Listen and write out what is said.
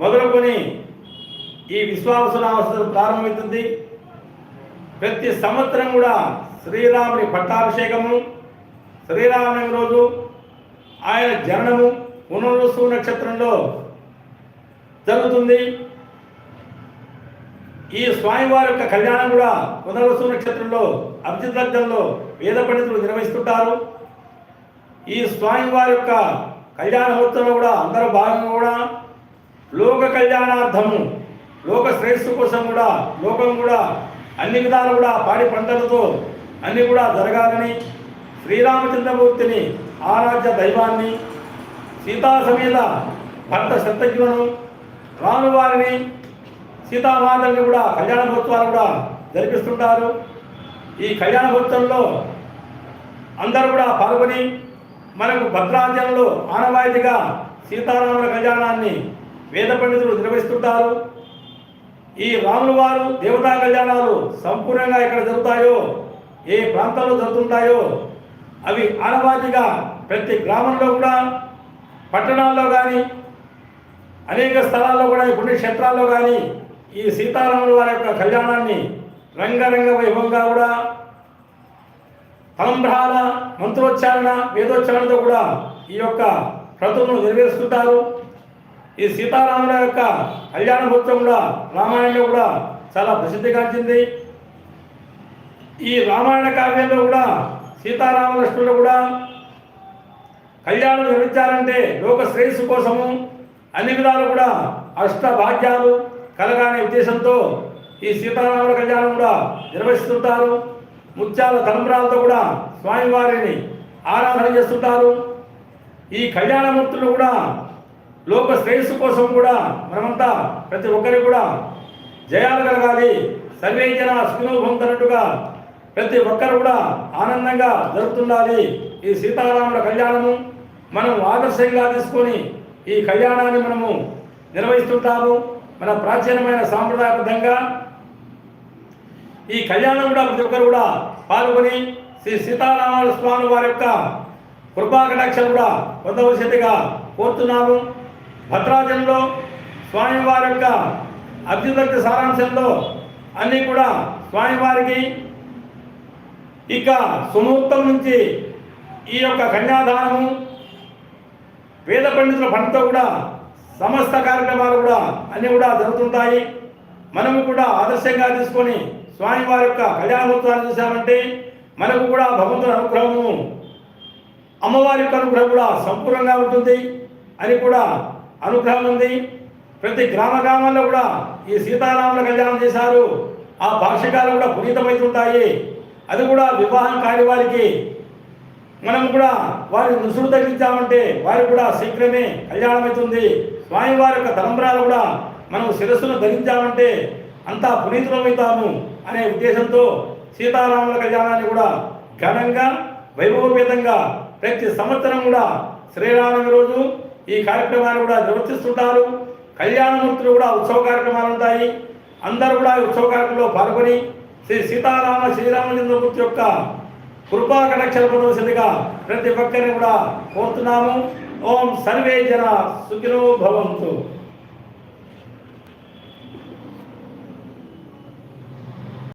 మొదలుకొని ఈ విశ్వావసరావసరం ప్రారంభమవుతుంది. ప్రతి సంవత్సరం కూడా శ్రీరాముని పట్టాభిషేకము శ్రీరామనవమి రోజు ఆయన జననము పునరుత్సవ నక్షత్రంలో జరుగుతుంది. ఈ స్వామివారి యొక్క కళ్యాణం కూడా పునరుత్సవ నక్షత్రంలో అభిజిత్ వేద పండితులు నిర్వహిస్తుంటారు. ఈ స్వామివారి యొక్క కళ్యాణోత్సవం కూడా అందరూ భాగంగా కూడా లోక కళ్యాణార్థము లోక శ్రేయస్సు కోసం కూడా లోకం కూడా అన్ని విధాలు కూడా పాడి పంటలతో అన్ని కూడా జరగాలని శ్రీరామచంద్రమూర్తిని ఆరాధ్య దైవాన్ని సీతా సమేత భర్త శతజ్ఞులను రామువారిని సీతామాతల్ని కూడా కళ్యాణ మహోత్సవాలు కూడా జరిపిస్తుంటారు. ఈ కళ్యాణ మహోత్సవంలో అందరూ కూడా పాల్గొని మనకు భద్రాచలంలో ఆనవాయితీగా సీతారాముల కళ్యాణాన్ని వేద పండితులు నిర్వహిస్తుంటారు. ఈ రాముల వారు దేవతా కళ్యాణాలు సంపూర్ణంగా ఎక్కడ జరుగుతాయో ఏ ప్రాంతాల్లో జరుగుతుంటాయో అవి ఆనవాయితీగా ప్రతి గ్రామంలో కూడా పట్టణాల్లో కానీ అనేక స్థలాల్లో కూడా ఈ పుణ్యక్షేత్రాల్లో కానీ ఈ సీతారాముల వారి యొక్క కళ్యాణాన్ని రంగరంగ వైభవంగా కూడా తలంబ్రాల మంత్రోచ్చారణ వేదోచ్చారణతో కూడా ఈ యొక్క క్రతువును నెరవేరుస్తుంటారు. ఈ సీతారాముల యొక్క కళ్యాణ కూడా రామాయణంలో కూడా చాలా ప్రసిద్ధిగాంచింది ఈ రామాయణ కావ్యంలో కూడా సీతారామలక్ష్మణులు కూడా కళ్యాణం నిర్మించాలంటే లోక శ్రేయస్సు కోసము అన్ని విధాలు కూడా అష్ట భాగ్యాలు కలగానే ఉద్దేశంతో ఈ సీతారాముల కళ్యాణం కూడా నిర్వహిస్తుంటారు. ముత్యాల తలంబ్రాలతో కూడా స్వామివారిని ఆరాధన చేస్తుంటారు. ఈ కళ్యాణమూర్తులు కూడా లోక శ్రేయస్సు కోసం కూడా మనమంతా ప్రతి ఒక్కరికి కూడా జయాలు కలగాలి. సర్వే జన ప్రతి ఒక్కరు కూడా ఆనందంగా జరుగుతుండాలి ఈ సీతారాముల కళ్యాణము మనం ఆదర్శంగా తీసుకొని ఈ కళ్యాణాన్ని మనము నిర్వహిస్తుంటాము. మన ప్రాచీనమైన సాంప్రదాయబద్ధంగా ఈ కళ్యాణం కూడా ప్రతి ఒక్కరు కూడా పాల్గొని శ్రీ సీతారామ స్వామి వారి యొక్క కృపాకటాక్షలు కూడా పొందవలసిందిగా కోరుతున్నాము. భద్రాచలంలో స్వామివారి యొక్క అభ్యుదక్తి సారాంశంలో అన్నీ కూడా స్వామివారికి ఇక సుముహూర్తం నుంచి ఈ యొక్క కన్యాదానము వేద పండితుల పనితో కూడా సమస్త కార్యక్రమాలు కూడా అన్నీ కూడా జరుగుతుంటాయి. మనము కూడా ఆదర్శంగా తీసుకొని స్వామివారి యొక్క కళ్యాణోత్సవాన్ని చూసామంటే మనకు కూడా భగవంతుని అనుగ్రహము అమ్మవారి యొక్క అనుగ్రహం కూడా సంపూర్ణంగా ఉంటుంది. అని కూడా అనుగ్రహం ఉంది. ప్రతి గ్రామ గ్రామాల్లో కూడా ఈ సీతారాముల కళ్యాణం చేశారు. ఆ భాషకాలు కూడా పునీతమవుతుంటాయి అది కూడా వివాహం కాని వారికి మనం కూడా వారి నృసులు తగ్గించామంటే వారికి కూడా శీఘ్రమే కళ్యాణం అవుతుంది స్వామివారి యొక్క తలంబరాలు కూడా మనం శిరస్సును ధరించామంటే అంతా పునీతులమవుతాము అనే ఉద్దేశంతో సీతారాముల కళ్యాణాన్ని కూడా ఘనంగా వైభవపేతంగా ప్రతి సంవత్సరం కూడా శ్రీరామనవమి రోజు ఈ కార్యక్రమాన్ని కూడా నిర్వర్తిస్తుంటారు కళ్యాణమూర్తులు కూడా ఉత్సవ కార్యక్రమాలు ఉంటాయి. అందరూ కూడా ఈ ఉత్సవ కార్యక్రమంలో పాల్గొని శ్రీ సీతారామ శ్రీరామచంద్రమూర్తి యొక్క కృపా కటాక్షలు పొందవలసిందిగా ప్రతి ఒక్కరిని కూడా కోరుతున్నాము. ఓం సర్వే జన సుఖినో భవంతు.